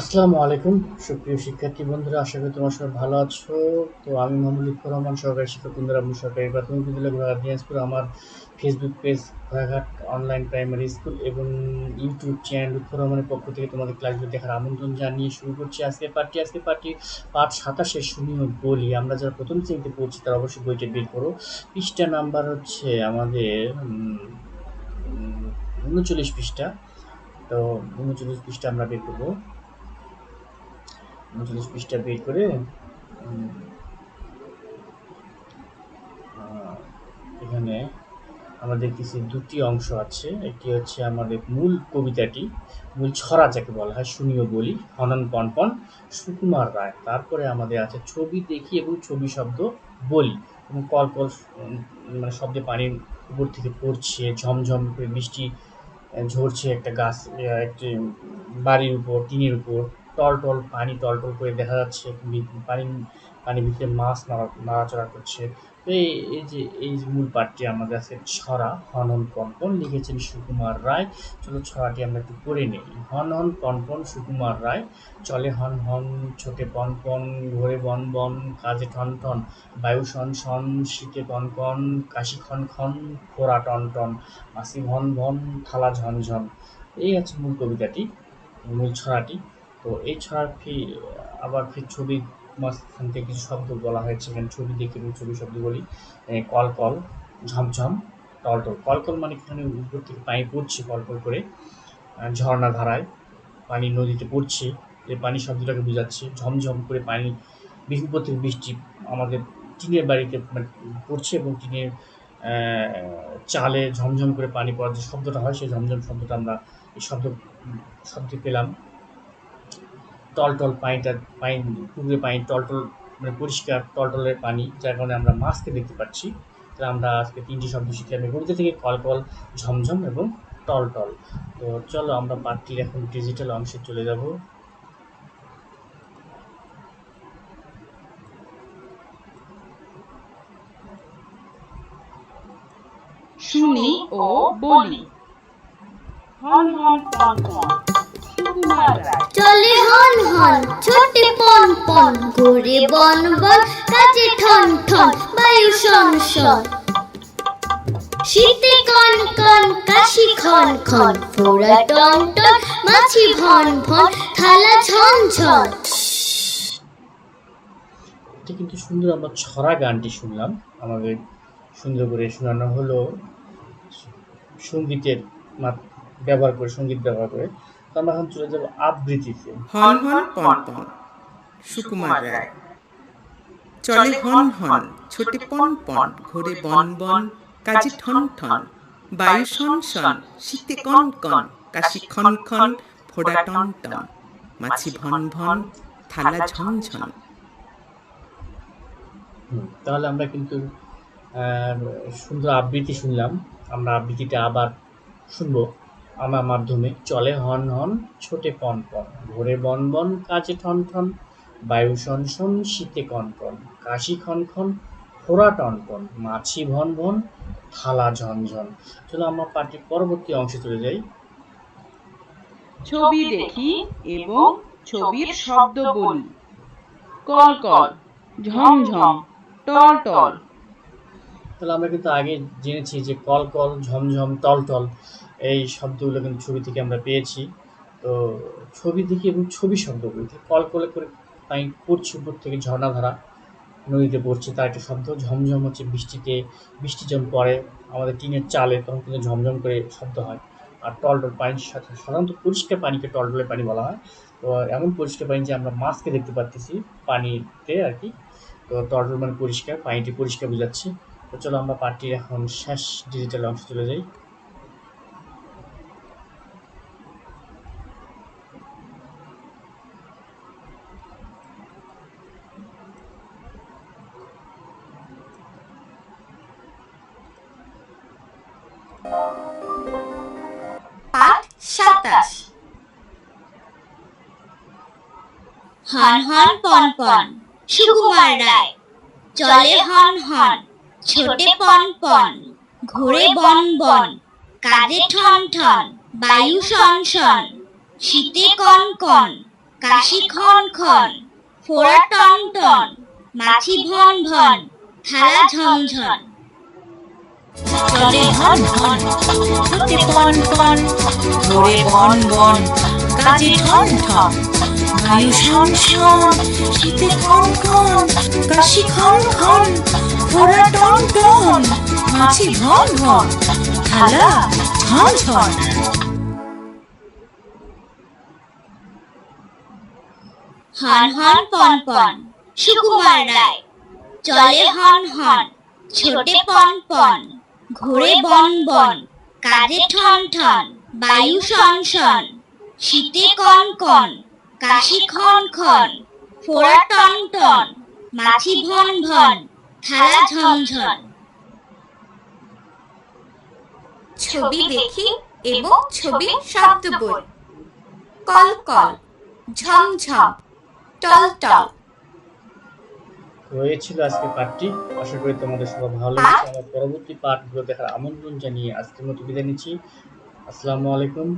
আসসালামু আলাইকুম, সুপ্রিয় শিক্ষার্থী বন্ধুরা, আশা করি তোমার সবাই ভালো আছো। তো আমি মোহাম্মদ লুৎফর রহমান, সহকারী শিক্ষক ইন্দিরামু সরকারি প্রাথমিক বিদ্যালয় ঘোড়াঘাট আমার ফেসবুক পেজ ঘোড়াঘাট অনলাইন প্রাইমারি স্কুল এবং ইউটিউব চ্যানেল লুৎফর রহমানের পক্ষ থেকে তোমাদের ক্লাসগুলো দেখার আমন্ত্রণ জানিয়ে শুরু করছি আজকে পার্টি আজকে পার্টি পাঠ সাতাশে শুনিও বলি। আমরা যারা প্রথম শ্রেণীতে পড়ছি, তারা অবশ্যই বইটা বের করো। পৃষ্ঠা নাম্বার হচ্ছে আমাদের উনচল্লিশ পৃষ্ঠা। তো উনচল্লিশ পৃষ্ঠা আমরা বের করব। উনচল্লিশ পৃষ্ঠা বের করে এখানে আমরা দেখতেছি দুটি অংশ আছে। একটি হচ্ছে আমাদের মূল কবিতাটি, মূল ছড়া যাকে বলা হয়, শুনিও বলি, হনন পনপন, সুকুমার রায়। তারপরে আমাদের আছে ছবি দেখি এবং ছবি শব্দ বলি এবং কল কল মানে শব্দে পানির উপর থেকে পড়ছে, ঝমঝম করে বৃষ্টি ঝরছে একটা গাছ একটি বাড়ির উপর, টিনের উপর। টল টল পানি টল টল করে দেখা যাচ্ছে পানি, পানির ভিতরে মাছ নাড়া, নাড়াচড়া করছে। তো এই যে, এই মূল পাঠটি আমাদের আছে ছড়া, হনন কনপন লিখেছেন সুকুমার রায়। চলো ছড়াটি আমরা একটু পড়ে নিই। হন হন কনপন সুকুমার রায়, চলে হন হন, ছোটে পন পন, ঘোরে বন বন, কাজে ঠন ঠন, বায়ু শন শন, শীতে কন কন কাশি খন খন খোরা টন টন, মাসি ভন ভন, থালা ঝন ঝন। এই আছে মূল কবিতাটি, মূল ছড়াটি। তো এছাড়া ফি আবার ফির ছবির মাঝখান থেকে কিছু শব্দ বলা হয়েছে এখানে ছবি দেখে ছবি শব্দ বলি কল কল, ঝমঝম, টল টল। কল কল মানে এখানে উপর থেকে পানি পড়ছে কল কল করে ঝর্ণা ধারায়, পানি নদীতে পড়ছে এই পানি শব্দটাকে বোঝাচ্ছে, ঝমঝম করে পানি উপর থেকে বৃষ্টি আমাদের টিনের বাড়িতে মানে পড়ছে এবং টিনের চালে ঝমঝম করে পানি পড়ার যে শব্দটা হয়, সেই ঝমঝম শব্দটা আমরা এই শব্দ শব্দ পেলাম। টলটল পানিটা পানি পুকুরে পানি টলটল মানে পরিষ্কার টলটলের পানি যার কারণে আমরা মাছকে দেখতে পাচ্ছি। তাহলে আমরা আজকে তিনটি শব্দ শিখে আমি কবিতা থেকে কলকল ঝমঝম এবং টলটল। তো চলো আমরা পাঠটির এখন ডিজিটাল অংশে চলে যাব। শুনি ও বলি। হন হন রায় চলে হন হন, ছোটে পন পন, ঘুরে বন বন কাজে ঠন ঠন, বায়ু শন শন। শীতে কন কন, কাশি খন খন ফোড়া টন টন, মাছি ভন ভন, থালা ঝন ঝন। এটা কিন্তু সুন্দর আমরা ছড়া গানটি শুনলাম। আমাদের সুন্দর করে শোনানো হলো সঙ্গীতের ব্যবহার করে, সংগীত ব্যবহার করে। আমরা এখন চলে যাব আবৃত্তিতে। হন হন পন পন। সুকুমার রায়। চলে হন হন ছোটে পন পন ঘোরে বন বন কাজে ঠন ঠন বায়ু শন শন শীতে কন কন কাশি খন খন ফোড়া টন টন মাছি ভন ভন থালা ঝন ঝন। হুম, তাহলে আমরা কিন্তু আহ, সুন্দর আবৃত্তি শুনলাম। আমরা আবৃত্তিটা আবার শুনব। আমার মাধ্যমে চলে হন হন ছোটে পন পন ভোরে বন বন কাজে ঠন ঠন বায়ু শন শন শীতে কন কন কাশি খন খন ফোড়া টন টন মাছি ভন ভন থালা ঝন ঝন। চলো আমরা পার্টির পরবর্তী অংশে চলে যাই। ছবি দেখি এবং ছবির শব্দ বলি। কল কল ঝমঝম টল টল। তাহলে আমরা কিন্তু আগে জেনেছি যে কল কল ঝমঝম টল টল। এই শব্দগুলো কিন্তু ছবি থেকে আমরা পেয়েছি। তো ছবি দেখি এবং ছবি শব্দ বলতে কল কলে করে পানি পড়ছে উপর থেকে ঝর্ণা ধারা নদীতে পড়ছে, তার একটা শব্দ ঝমঝম হচ্ছে বৃষ্টিতে, বৃষ্টি যখন পড়ে, আমাদের টিনের চালে তখন কিন্তু ঝমঝম করে শব্দ হয়। আর টল টল পানির সাথে সাধারণত পরিষ্কার পানিকে টল টলের পানি বলা হয়। তো এমন পরিষ্কার পানি যে আমরা মাছকে দেখতে পাচ্ছি পানিতে আর কি। তো টল টল মানে পরিষ্কার, পানিটি পরিষ্কার বোঝাচ্ছে। তো চলো আমরা পার্টির এখন শেষ ডিজিটাল অংশে চলে যাই। হন হন পন পন, সুকুমার রায়। চলে হন হন, ছোটে পন পন, ঘোরে বন বন, কাজে ঠন ঠন, বায়ু শন শন, শীতে কন কন, কাশি খন খন ফোড়া টন টন, মাছি ভন ভন, থালা ঝনঝন চলে হন হন ছোটে পন পন ঘোরে বন বন, কাজে ঠন ঠন বায়ু শন শন শীতে খন খন কাশি খন খন ফোড়া টন টন, মাছি ভন ভন থালা ঝন ঝন হন হন পন পন, সুকুমার রায়। চলে হন হন, ছোটে পন পন। ঘুরে বন বন কাজে ঠন ঠন বায়ু শন শন শীতে কন কন কাশি খন খন ফোড়া টন টন মাছি ভন ভন থালা ঝনঝন ছবি দেখি এবং ছবি শব্দ বই কল কল ঝমঝম টল টল তো এই ছিল আজকে পাঠটি। আশা করি তোমাদের সবার ভালো লেগেছে। আমার পরবর্তী পাঠগুলো দেখার আমন্ত্রণ জানিয়ে আজকের মতো বিদায় নিচ্ছি। আসসালামু আলাইকুম।